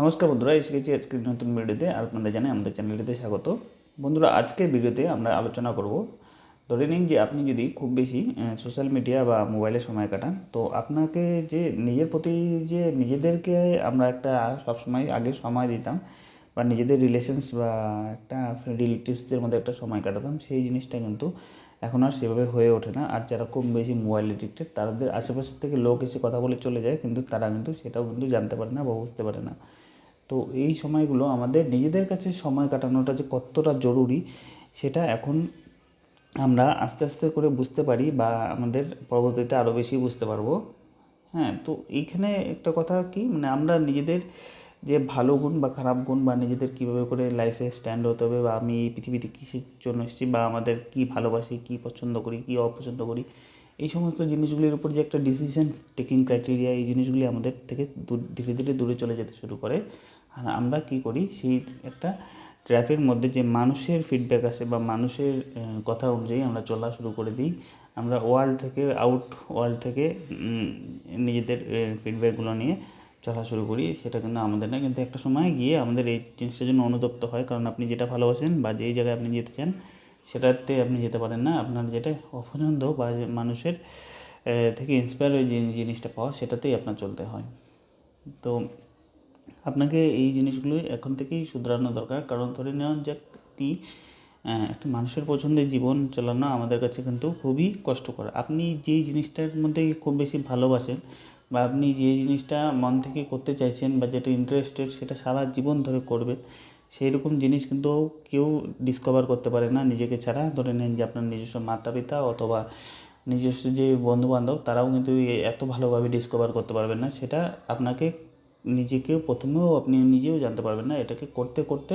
নমস্কার বন্ধুরা এসে গেছি আজকের নতুন ভিডিওতে। আর আপনাদের জানাই আমাদের চ্যানেলটিতে স্বাগত। বন্ধুরা, আজকের ভিডিওতে আমরা আলোচনা করব, ধরে নিন যে আপনি যদি খুব বেশি সোশ্যাল মিডিয়া বা মোবাইলে সময় কাটান, তো আপনাকে যে নিজের প্রতি যে নিজেদেরকে আমরা একটা সবসময় আগে সময় দিতাম বা নিজেদের রিলেশনস বা একটা রিলেটিভসদের মধ্যে একটা সময় কাটাতাম, সেই জিনিসটা কিন্তু এখন আর সেভাবে হয়ে ওঠে না। আর যারা খুব বেশি মোবাইল এডিক্টেড তাদের আশেপাশের থেকে লোক এসে কথা বলে চলে যায়, কিন্তু তারা কিন্তু সেটাও কিন্তু জানতে পারে না বা বুঝতে পারে না। তো এই সময়গুলো আমাদের নিজেদের কাছে সময় কাটানোটা যে কতটা জরুরি, সেটা এখন আমরা আস্তে আস্তে করে বুঝতে পারি বা আমাদের পরবর্তীতে আরও বেশি বুঝতে পারব। হ্যাঁ তো এইখানে একটা কথা কি মানে আমরা নিজেদের যে ভালো গুণ বা খারাপ গুণ বা নিজেদের কীভাবে করে লাইফে স্ট্যান্ড হতে হবে বা আমি এই পৃথিবীতে কিসের জন্য এসেছি বা আমাদের কী ভালোবাসি, কী পছন্দ করি, কী অপছন্দ করি এই সমস্ত জিনিসগুলির উপর যে একটা ডিসিশন টেকিং ক্রাইটেরিয়া এই জিনিসগুলি আমাদের থেকে ধীরে ধীরে দূরে চলে যেতে শুরু করে। আর আমরা কী করি, সেই একটা ট্র্যাপের মধ্যে যে মানুষের ফিডব্যাক আসে বা মানুষের কথা অনুযায়ী আমরা চলা শুরু করে দিই। আমরা ওয়ার্ল্ড থেকে আউট ওয়ার্ল্ড থেকে নিজেদের ফিডব্যাকগুলো নিয়ে চলা শুরু করি। সেটা কিন্তু আমাদের না, কিন্তু একটা সময় গিয়ে আমাদের এই জিনিসটার জন্য অনুতপ্ত হয়। কারণ আপনি যেটা ভালোবাসেন বা যেই জায়গায় আপনি যেতে চান সেটাতে আপনি যেতে পারেন না। আপনার যেটা অপছন্দ বা মানুষের থেকে ইন্সপায়ার হয়ে যে জিনিসটা পাওয়া, সেটাতেই আপনার চলতে হয়। তো আপনাকে এই জিনিসগুলো এখন থেকেই শুধরানো দরকার। কারণ ধরে নেওয়া যে একটি একটা মানুষের পছন্দের জীবন চালানো আমাদের কাছে কিন্তু খুবই কষ্টকর। আপনি যেই জিনিসটার মধ্যে খুব বেশি ভালোবাসেন বা আপনি যে জিনিসটা মন থেকে করতে চাইছেন বা যেটা ইন্টারেস্টেড সেটা সারা জীবন ধরে করবেন সেই রকম জিনিস কিন্তু কেউ ডিসকভার করতে পারে না নিজেকে ছাড়া। ধরে নেন যে আপনার নিজস্ব মাতা পিতা অথবা নিজস্ব যে বন্ধুবান্ধব, তারাও কিন্তু এত ভালোভাবে ডিসকভার করতে পারবেন না। সেটা আপনাকে নিজেকেও প্রথমেও আপনি নিজেও জানতে পারবেন না। এটাকে করতে করতে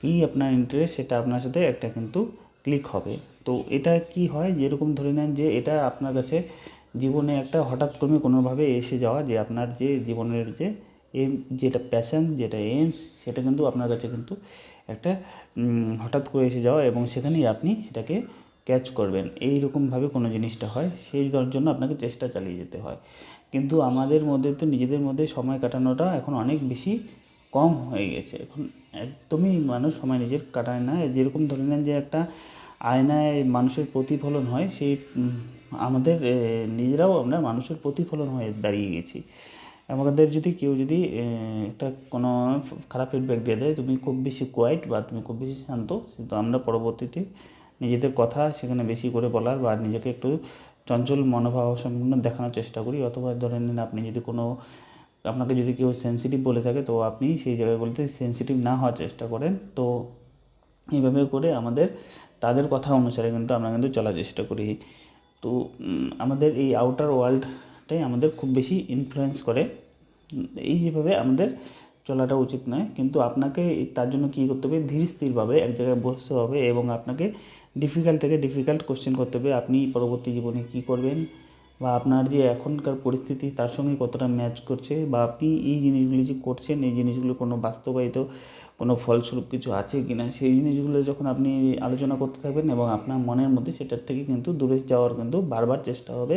কী আপনার ইন্টারেস্ট সেটা আপনার সাথে একটা কিন্তু ক্লিক হবে। তো এটা কি হয়? যেরকম ধরে নেন যে এটা আপনার কাছে জীবনে একটা হঠাৎ করে কোনোভাবে এসে যাওয়া যে আপনার যে জীবনের যে এম, যেটা প্যাশন যেটা এইমস সেটা কিন্তু আপনার কাছে কিন্তু একটা হঠাৎ করে এসে যাওয়া এবং সেখানেই আপনি সেটাকে ক্যাচ করবেন। এই রকমভাবে কোনো জিনিসটা হয়, সেই জন্য আপনাকে চেষ্টা চালিয়ে যেতে হয়। কিন্তু আমাদের মধ্যে তো নিজেদের মধ্যে সময় কাটানোটা এখন অনেক বেশি কম হয়ে গেছে। এখন একদমই মানুষ সময় নিজের কাটায় না। যেরকম ধরে নেন যে একটা আয়নায় মানুষের প্রতিফলন হয়, সেই আমাদের নিজেরাও আমরা মানুষের প্রতিফলন হয়ে দাঁড়িয়ে গেছি। আমাদের যদি কেউ যদি একটা কোনো খারাপ ফিডব্যাক দিয়ে দেয়, তুমি খুব বেশি কোয়াইট বা তুমি খুব বেশি শান্ত কিন্তু আমরা পরবর্তীতে নিজেদের কথা সেখানে বেশি করে বলার বা নিজেকে একটু চঞ্চল মনোভাব সম্পূর্ণ দেখানোর চেষ্টা করি। অথবা ধরে নিন আপনি যদি কোনো, আপনাকে যদি কেউ সেন্সিটিভ বলে থাকে, তো আপনি সেই জায়গাগুলোতে সেন্সিটিভ না হওয়ার চেষ্টা করেন। তো এইভাবে করে আমাদের, তাদের কথা অনুসারে কিন্তু আমরা কিন্তু চলার চেষ্টা করি। তো আমাদের এই আউটার ওয়ার্ল্ডটাই আমাদের খুব বেশি ইনফ্লুয়েন্স করে। এই যেভাবে আমাদের চলাটা উচিত নয়, কিন্তু আপনাকে তার জন্য কী করতে হবে? ধীর স্থিরভাবে এক জায়গায় বসতে হবে এবং আপনাকে ডিফিকাল্ট থেকে ডিফিকাল্ট কোশ্চেন করতে হবে, আপনি পরবর্তী জীবনে কী করবেন? বা আপনার যে এখনকার পরিস্থিতি, তার সঙ্গে কতটা ম্যাচ করছে? বা আপনি এই জিনিসগুলি যে করছেন, এই জিনিসগুলো কোনো বাস্তবায়িত কোনো ফলস্বরূপ কিছু আছে কি না সেই জিনিসগুলো যখন আপনি আলোচনা করতে থাকবেন এবং আপনার মনের মধ্যে সেটার থেকে কিন্তু দূরে যাওয়ার কিন্তু বারবার চেষ্টা হবে।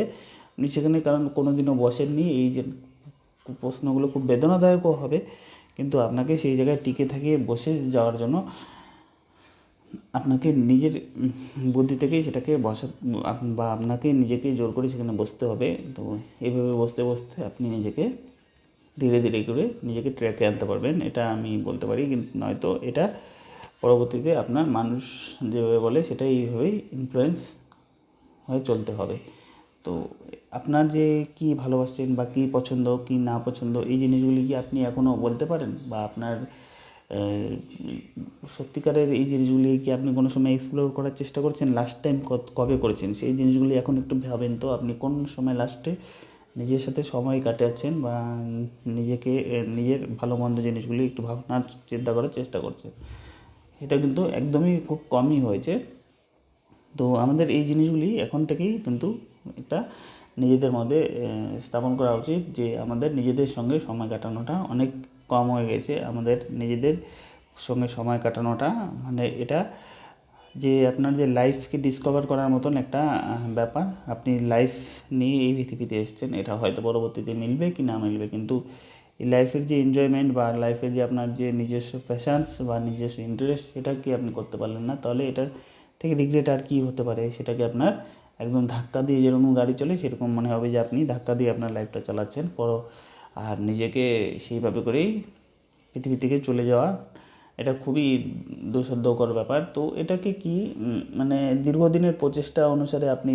আপনি সেখানে কারণ কোনো দিনও বসেননি, এই যে প্রশ্নগুলো খুব বেদনাদায়কও হবে, কিন্তু আপনাকে সেই জায়গায় টিকে থাকিয়ে বসে যাওয়ার জন্য আপনাকে নিজের বুদ্ধি থেকেই সেটাকে বসা, বা আপনাকে নিজেকে জোর করে সেখানে বসতে হবে। তো এইভাবে বসতে বসতে আপনি নিজেকে ধীরে ধীরে করে নিজেকে ট্র্যাকে আনতে পারবেন, এটা আমি বলতে পারি। কিন্তু নয়তো এটা পরবর্তীতে আপনার মানুষ যেভাবে বলে সেটা এইভাবেই ইনফ্লুয়েন্স হয়ে চলতে হবে। তো আপনার যে কী ভালোবাসেন বা কী পছন্দ, কী না পছন্দ, এই জিনিসগুলি কি আপনি এখনও বলতে পারেন? বা আপনার সত্যিকারের এই জিনিসগুলি কি আপনি কোনো সময় এক্সপ্লোর করার চেষ্টা করছেন? লাস্ট টাইম কবে করেছেন? সেই জিনিসগুলি এখন একটু ভাবেন তো, আপনি কোন সময় লাস্টে নিজের সাথে সময় কাটাচ্ছেন বা নিজেকে নিজের ভালো মন্দ জিনিসগুলি একটু ভাবনার চিন্তা করার চেষ্টা করছেন? এটা কিন্তু একদমই খুব কমই হয়েছে। তো আমাদের এই জিনিসগুলি এখন থেকেই কিন্তু একটা নিজেদের মধ্যে স্থাপন করা উচিত যে আমাদের নিজেদের সঙ্গে সময় কাটানোটা অনেক কম হয়ে গেছে। আমাদের নিজেদের সঙ্গে সময় কাটানোটা মানে এটা যে আপনার যে লাইফকে ডিসকভার করার মতন একটা ব্যাপার। আপনি লাইফ নিয়ে এই পৃথিবীতে এসছেন, এটা হয়তো পরবর্তীতে মিলবে কি না মিলবে। কিন্তু এই লাইফের যে এনজয়মেন্ট বা লাইফের যে আপনার যে নিজস্ব প্যাশানস বা নিজস্ব ইন্টারেস্ট সেটা কি আপনি করতে পারলেন না? তাহলে এটার থেকে রিগ্রেট আর কী হতে পারে? সেটাকে আপনার একদম ধাক্কা দিয়ে যেরকম গাড়ি চলে, সেরকম মনে হবে যে আপনি ধাক্কা দিয়ে আপনার লাইফটা চালাচ্ছেন। পর আর নিজেকে সেইভাবে করেই পৃথিবী থেকে চলে যাওয়া, এটা খুবই দুঃসাধ্যকর ব্যাপার। তো এটাকে কি মানে দীর্ঘদিনের প্রচেষ্টা অনুসারে আপনি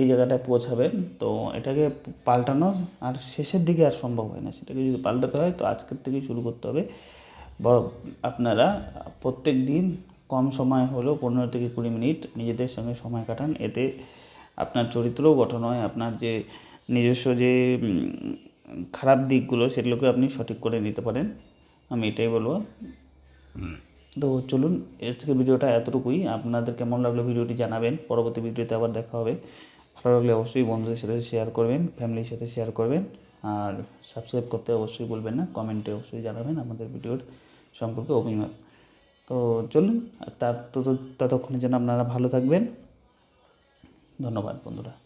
এই জায়গাটায় পৌঁছাবেন। তো এটাকে পাল্টানো আর শেষের দিকে আর সম্ভব হয় না। সেটাকে যদি পাল্টাতে হয়, তো আজকের থেকেই শুরু করতে হবে। বড় আপনারা প্রত্যেক দিন কম সময় হলেও পনেরো থেকে কুড়ি মিনিট নিজেদের সঙ্গে সময় কাটান। এতে আপনার চরিত্রও গঠন হয়, আপনার যে নিজস্ব যে খারাপ দিকগুলো সেগুলোকে আপনি সঠিক করে নিতে পারেন। আমি এটাই বলব। তো চলুন, এর থেকে ভিডিওটা এতটুকুই। আপনাদের কেমন লাগল ভিডিওটি জানাবেন। পরবর্তী ভিডিওতে আবার দেখা হবে। ভালো লাগলে অবশ্যই বন্ধুদের সাথে শেয়ার করবেন ফ্যামিলির সাথে শেয়ার করবেন। আর সাবস্ক্রাইব করতে অবশ্যই বলবেন না। কমেন্টে অবশ্যই জানাবেন আমাদের ভিডিওর সম্পর্কে অভিমত। তো চলুন তার তত- ততক্ষণের জন্য আপনারা ভালো থাকবেন। ধন্যবাদ বন্ধুরা।